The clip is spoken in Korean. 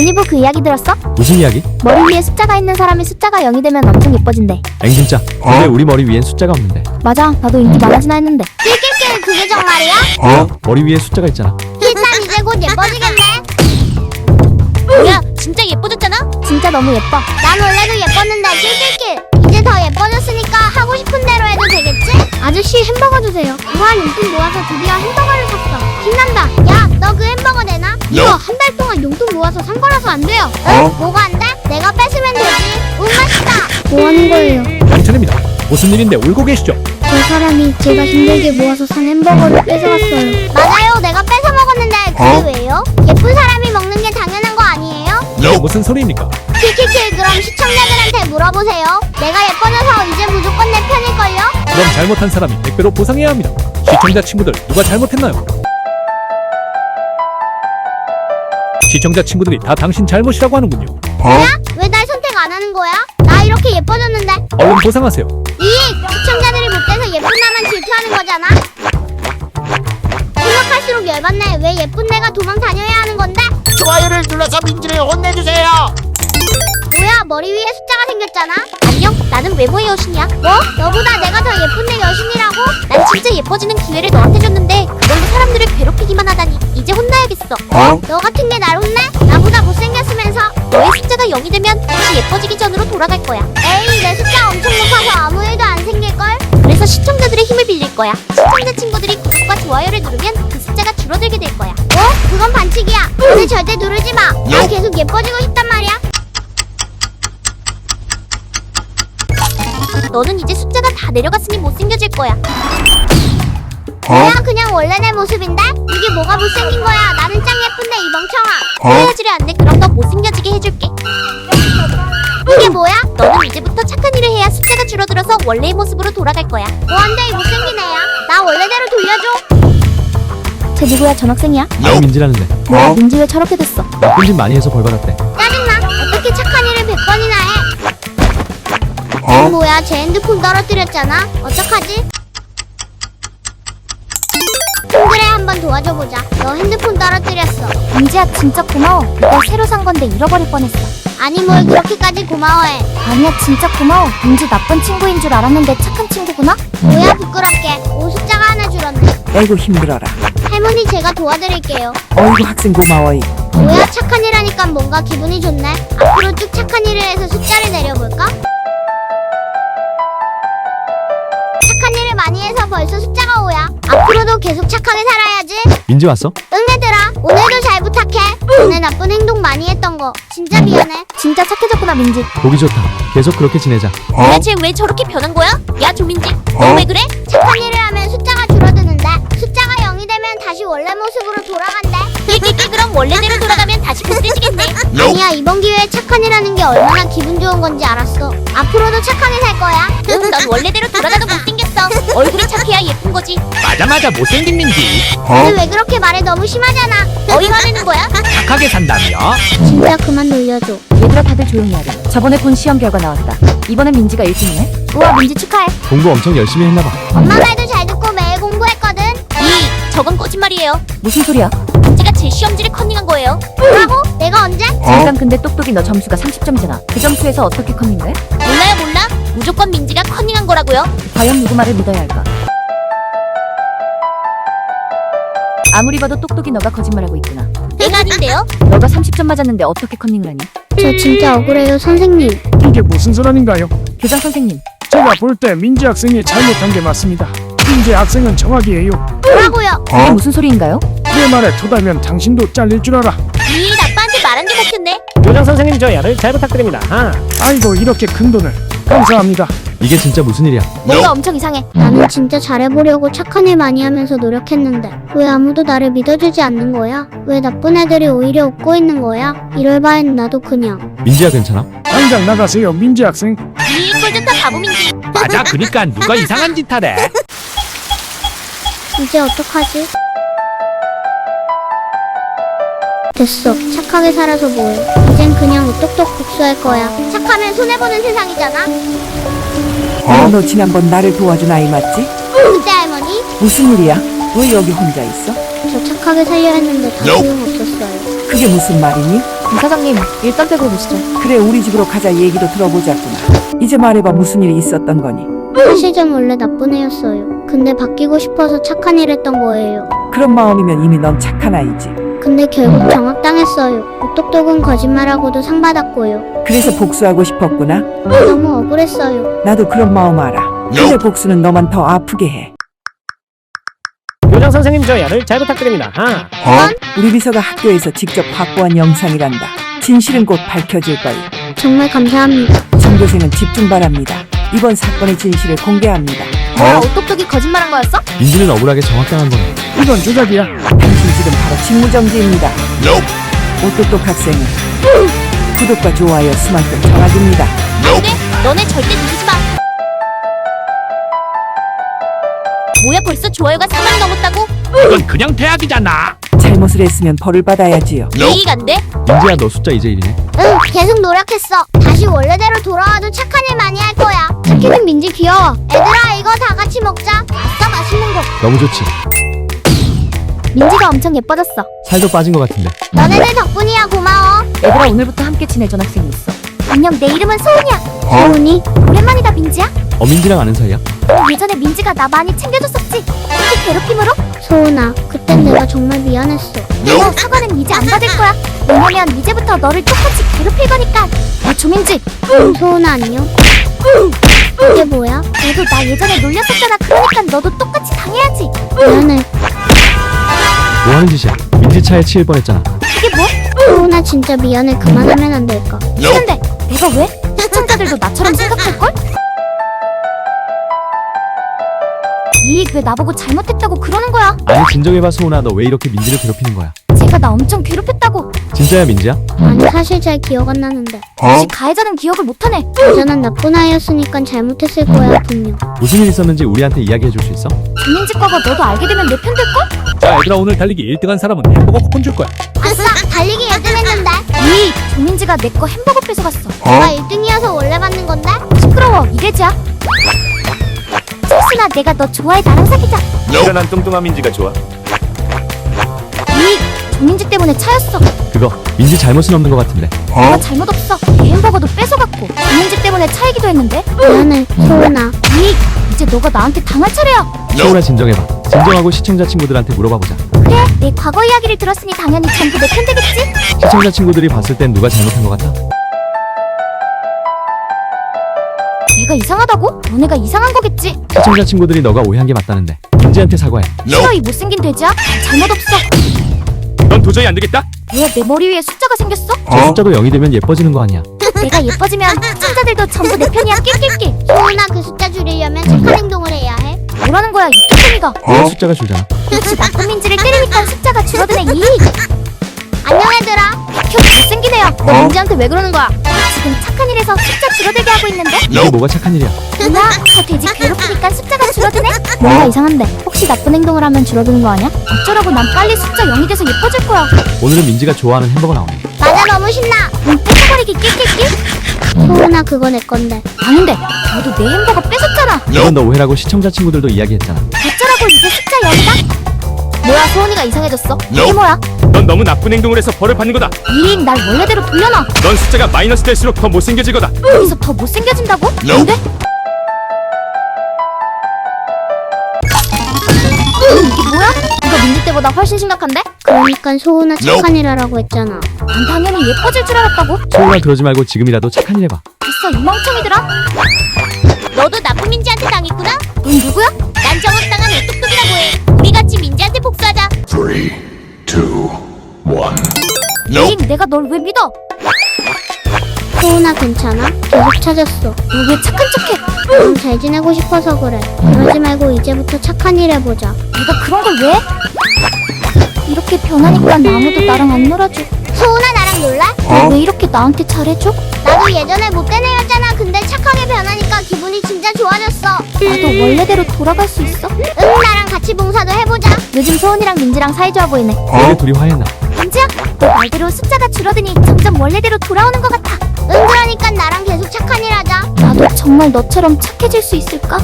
유니브 그 이야기 들었어? 무슨 이야기? 머리 위에 숫자가 있는 사람이 숫자가 0이 되면 엄청 예뻐진대. 엥 진짜 근데 우리 머리 위엔 숫자가 없는데 맞아, 나도 인기 많아지나 했는데. 낄낄낄 그게 정말이야? 어? 머리 위에 숫자가 있잖아 일단 이제 곧 예뻐지겠네 뭐야 진짜 예뻐졌잖아? 진짜 너무 예뻐. 난 원래도 예뻤는데 낄낄낄 이제 더 예뻐졌으니까 하고 싶은 대로 해도 되겠지? 아저씨 햄버거 주세요. 무한 용돈 모아서 드디어 햄버거를 샀어 신난다 야 너 그 햄버거 내놔? 이거 한 달 동안 용돈 모아서 산 거라서 안 돼요 응? 뭐가 안 돼? 내가 뺏으면 되지 운 맛있다 뭐 하는 거예요? 양천입니다 무슨 일인데 울고 계시죠? 저 사람이 제가 힘들게 모아서 산 햄버거를 뺏어갔어요. 맞아요 내가 뺏어 먹었는데 그게 왜요? 예쁜 사람이 먹는 게 당연한 거 아니에요? 이게 무슨 소리입니까? 킬킬킬 그럼 시청자들한테 물어보세요 내가 예뻐져서 이제 무조건 내 편일걸요? 그럼 잘못한 사람이 100배로 보상해야 합니다 시청자 친구들 누가 잘못했나요? 시청자 친구들이 다 당신 잘못이라고 하는군요 뭐야? 왜날 선택 안 하는 거야? 나 이렇게 예뻐졌는데 얼른 보상하세요 이 시청자들이 못돼서 예쁜 나만 질투하는 거잖아 생각할수록 열받네 왜 예쁜 내가 도망 다녀야 하는 건데? 좋아요를 눌러서 민지를 혼내주세요. 뭐야? 머리 위에 숫자가 생겼잖아? 안녕? 나는 외모의 여신이야. 뭐? 너보다 내가 더 예쁜 내 여신이라고? 난 진짜 예뻐지는 기회를 너한테 줬는데 그걸로 사람들을 괴롭히기만 하다니 이제 혼나야겠어. 너 같은 게 날 혼내? 나보다 못생겼으면서 너의 숫자가 0이 되면 다시 예뻐지기 전으로 돌아갈 거야. 에이 내 숫자 엄청 높아서 아무 일도 안 생길걸? 그래서 시청자들의 힘을 빌릴 거야. 시청자 친구들이 구독과 좋아요를 누르면 그 숫자가 줄어들게 될 거야. 뭐? 그건 반칙이야. 근데 절대 누르지 마나 계속 예뻐지고 싶단 말이야 너는 이제 숫자가 다 내려갔으니 못생겨질 거야. 뭐야 그냥 원래 내 모습인데? 이게 뭐가 못생긴 거야? 나는 짱 예쁜데 이 멍청아. 헤어지려 안 돼. 그럼 너 못생겨지게 해줄게. 이게 뭐야? 너는 이제부터 착한 일을 해야 숫자가 줄어들어서 원래의 모습으로 돌아갈 거야. 뭐한데 이 못생긴 애야. 나 원래대로 돌려줘. 쟤 누구야? 전학생이야? 나도 민지라는데. 뭐야, 민지 왜 저렇게 됐어? 나쁜 짓 많이 해서 벌 받았대. 짜증나. 어떻게 착한 일을 100번이나 해 어? 뭐야 제 핸드폰 떨어뜨렸잖아 어떡하지? 친구래 한번 도와줘보자 너 핸드폰 떨어뜨렸어 민지야, 진짜 고마워. 이거 새로 산 건데 잃어버릴 뻔했어. 아니 뭘 그렇게까지 고마워해 아니야, 진짜 고마워. 민지 나쁜 친구인 줄 알았는데 착한 친구구나? 뭐야 부끄럽게 오 숫자가 하나 줄었네 아이고 힘들어라. 할머니 제가 도와드릴게요 어이구 학생 고마워이. 뭐야 착한 일 하니까 뭔가 기분이 좋네 앞으로 쭉 착한 일을 해서 민지 왔어? 응 얘들아 오늘도 잘 부탁해. 전에 나쁜 행동 많이 했던 거. 진짜 미안해. 진짜 착해졌구나, 민지. 보기 좋다. 계속 그렇게 지내자. 도대체 왜 저렇게 변한 거야? 야 조민지. 너 왜 그래? 착한 일을 하면 숫자가 줄어드는데. 숫자가 0이 되면 다시 원래 모습으로 돌아간대. 낄낄낄 그럼 원래대로 돌아가면 다시 못돼지겠네. 아니야 이번 기회에 착한 일 하는 게 얼마나 거지. 맞아 맞아 못생긴 민지. 근데 왜 그렇게 말해 너무 심하잖아 어이 화내는 거야? 착하게 산다며? 진짜 그만 놀려줘 얘들아 다들 조용히 하래. 저번에 본 시험 결과 나왔다. 이번엔 민지가 1등이네. 우와, 민지 축하해. 공부 엄청 열심히 했나봐 엄마 말도 잘 듣고 매일 공부했거든 이, 저건 거짓말이에요. 무슨 소리야? 제가 제 시험지를 컨닝한 거예요. 뭐라고? 내가 언제? 잠깐 근데 똑똑이 너 점수가 30점이잖아. 그 점수에서 어떻게 컸는데? 몰라요 몰라? 무조건 민지가 컨닝한 거라고요. 과연 누구 말을 믿어야 할까? 아무리 봐도 똑똑이 너가 거짓말하고 있구나. 내가 아닌데요? 너가 30점 맞았는데 어떻게 컨닝을 하니? 저 진짜 억울해요 선생님 이게 무슨 소란인가요? 교장 선생님, 제가 볼 때 민지 학생이 잘못한 게 맞습니다. 민지 학생은 정확이에요. 뭐라고요? 이게 무슨 소리인가요? 내 말에 토달면 당신도 잘릴 줄 알아. 이 아빠한테 말한 게 먹혔네. 교장 선생님 저야를 잘 부탁드립니다. 아. 아이고 이렇게 큰 돈을 감사합니다. 이게 진짜 무슨 일이야 뭔가 엄청 이상해. 나는 진짜 잘해보려고 착한 일 많이 하면서 노력했는데 왜 아무도 나를 믿어주지 않는 거야? 왜 나쁜 애들이 오히려 웃고 있는 거야? 이럴 바엔 나도 그냥 민지야 괜찮아? 당장 나가세요 민지 학생. 이 꼴전타 바보 민지. 맞아 그니까 누가 이상한 짓 하래? 이제 어떡하지? 됐어 착하게 살아서 뭐해 이젠 그냥 똑똑 복수할 거야 착하면 손해보는 세상이잖아 어? 너 지난번 나를 도와준 아이 맞지? 그때 할머니 무슨 일이야? 왜 여기 혼자 있어? 저 착하게 살려 했는데 다 소용없었어요 그게 무슨 말이니? 이사장님, 일단 댁으로 모시죠. 그래 우리 집으로 가자 얘기도 들어보자꾸나 이제 말해봐 무슨 일이 있었던 거니 사실 전 원래 나쁜 애였어요. 근데 바뀌고 싶어서 착한 일 했던 거예요. 그런 마음이면 이미 넌 착한 아이지 근데 결국 정확당했어요. 오똑똑은 거짓말하고도 상 받았고요. 그래서 복수하고 싶었구나? 너무 억울했어요. 나도 그런 마음 알아. 근데 복수는 너만 더 아프게 해. 교장 선생님 저 야를 잘 부탁드립니다. 아, 우리 비서가 학교에서 직접 확보한 영상이란다. 진실은 곧 밝혀질 거이 정말 감사합니다. 전교생은 집중 바랍니다. 이번 사건의 진실을 공개합니다 뭐야 오똑똑이 거짓말한 거였어? 민지는 억울하게 정확당한 거네. 이건 조작이야. 당신 지금 바로 직무정지입니다 오똑똑 학생은 구독과 좋아요 스마트 전화기입니다 안돼 너네 절대 누르지 마 뭐야 벌써 좋아요가 4만이 넘었다고? 이건 그냥 대학이잖아. 잘못을 했으면 벌을 받아야지요 안 돼? 민지야 너 숫자 이제 1이네. 응, 계속 노력했어. 다시 원래대로 돌아와도 착한 일 많이 할 거야. 착해진 민지 귀여워. 얘들아, 이거 다 같이 먹자. 아싸, 맛있는 거. 너무 좋지. 민지가 엄청 예뻐졌어 살도 빠진 것 같은데. 너네들 덕분이야, 고마워. 얘들아, 오늘부터 함께 지낼 전 학생이 있어. 안녕 내 이름은 소은이야 소은이? 오랜만이다 민지야 어 민지랑 아는 사이야? 예전에 민지가 나 많이 챙겨줬었지 특히 괴롭힘으로 소은아, 그땐 내가 정말 미안했어. 너 사과는 이제 안 받을 거야 왜냐면 이제부터 너를 똑같이 괴롭힐 거니까 야 조민지 소은아 안녕. 이게 뭐야? 너도 나 예전에 놀렸었잖아 그러니까 너도 똑같이 당해야지 미안해. 뭐 하는 짓이야? 민지 차에 치일 뻔했잖아. 이게 뭐? 소은아 진짜 미안해. 그만하면 안 될까? 싫은데 내가 왜? 시청자들도 나처럼 생각할걸? 이익 왜 나보고 잘못했다고 그러는 거야 아니 진정해봐 소은아 너왜 이렇게 민지를 괴롭히는 거야? 제가 나 엄청 괴롭혔다고 진짜야 민지야? 아니 사실 잘 기억 안 나는데. 아직 가해자는 기억을 못하네 여자는 나쁜 아이였으니까 잘못했을 거야 분명. 무슨 일 있었는지 우리한테 이야기해 줄 수 있어? 거가 너도 알게 되면 내 편 될 걸? 자 얘들아 오늘 달리기 1등한 사람은 햄버거 쿠폰 줄 거야. 아싸, 달리기 1등 했는데. 이 조민지가 내 거 햄버거 뺏어갔어 내가 1등이어서 원래 받는 건데. 시끄러워 이래지야 칠순아 내가 너 좋아해 나랑 사귀자 이런 난 뚱뚱한 민지가 좋아. 이 조민지 때문에 차였어 그거 민지 잘못은 없는 것 같은데. 내가 잘못 없어 내 햄버거도 뺏어갔고 조민지 때문에 차이기도 했는데 미안해 소은아. 이 이제 너가 나한테 당할 차례야 소은아 진정해봐. 진정하고 시청자 친구들한테 물어봐보자. 그래 내 과거 이야기를 들었으니 당연히 전부 내 편 되겠지? 시청자 친구들이 봤을 땐 누가 잘못한 것 같아? 내가 이상하다고? 너네가 이상한 거겠지? 시청자 친구들이 너가 오해한 게 맞다는데 민지한테 사과해. 싫어 이 못생긴 돼지야 잘못 없어 넌 도저히 안 되겠다. 왜 내 머리 위에 숫자가 생겼어? 저 숫자도 0이 되면 예뻐지는 거 아니야? 내가 예뻐지면 시청자들도 전부 내 편이야 낄낄낄 소은아, 그 숫자 줄이려면 착한 행동을 해야 해. 뭐라는 거야 이 뚜껑이가 왜 숫자가 줄잖아. 역시 나쁜 민지를 때리니까 숫자가 줄어드네 이 안녕, 얘들아. 켜 못생긴 애야 너 민지한테 왜 그러는 거야 지금 착한 일에서 숫자 줄어들게 하고 있는데 이게 뭐가 착한 일이야? 누나 저 돼지 괴롭히니까 숫자가 줄어드네 뭔가 이상한데 혹시 나쁜 행동을 하면 줄어드는 거 아니야? 어쩌라고 난 빨리 숫자 0이 돼서 예뻐질 거야 오늘은 민지가 좋아하는 햄버거 나오네. 맞아, 너무 신나. 응 뺏어버리기 낄낄낄 소은아 그거 내 건데. 아닌데 너도 내 햄버거 뺏었잖아 이건 너 오해라고 시청자 친구들도 이야기했잖아. 어쩌라고 이제 숫자 0이다 뭐야 소은이가 이상해졌어 이게 뭐야 넌 너무 나쁜 행동을 해서 벌을 받는 거다. 이익 날 원래대로 돌려놔 넌 숫자가 마이너스 될수록 더 못생겨질 거다. 여기서 더 못생겨진다고? 안돼 이게 뭐야? 이거 민지 때보다 훨씬 심각한데? 그러니까 소은아 착한 일 하라고 했잖아. 난 당연히 예뻐질 줄 알았다고 소은아 그러지 말고 지금이라도 착한 일 해봐. 됐어 이 멍청이들아 너도 나쁜 민지한테 당했구나? 넌 누구야? 난 정확당한 오똑똑이라고 해 우리 같이 민지한테 복수하자 이익 내가 널 왜 믿어? 소은아 괜찮아? 계속 찾았어. 너왜 착한 척해? 넌 잘 지내고 싶어서 그래. 그러지 말고 이제부터 착한 일 해보자. 내가 그런 걸 왜? 이렇게 변하니까 아무도 나랑 안 놀아줘 소은아, 나랑 놀래? 왜 이렇게 나한테 잘해줘? 나도 예전에 못된 애였잖아. 근데 착하게 변하니까 기분이 진짜 좋아졌어. 나도 원래대로 돌아갈 수 있어? 응, 나랑 같이 봉사도 해보자. 요즘 소은이랑 민지랑 사이좋아 보이네 얘네 둘이 화해나. 민지야 너 말대로 숫자가 줄어드니 점점 원래대로 돌아오는 것 같아 응, 그러니까 나랑 계속 착한 일 하자. 나도 정말 너처럼 착해질 수 있을까?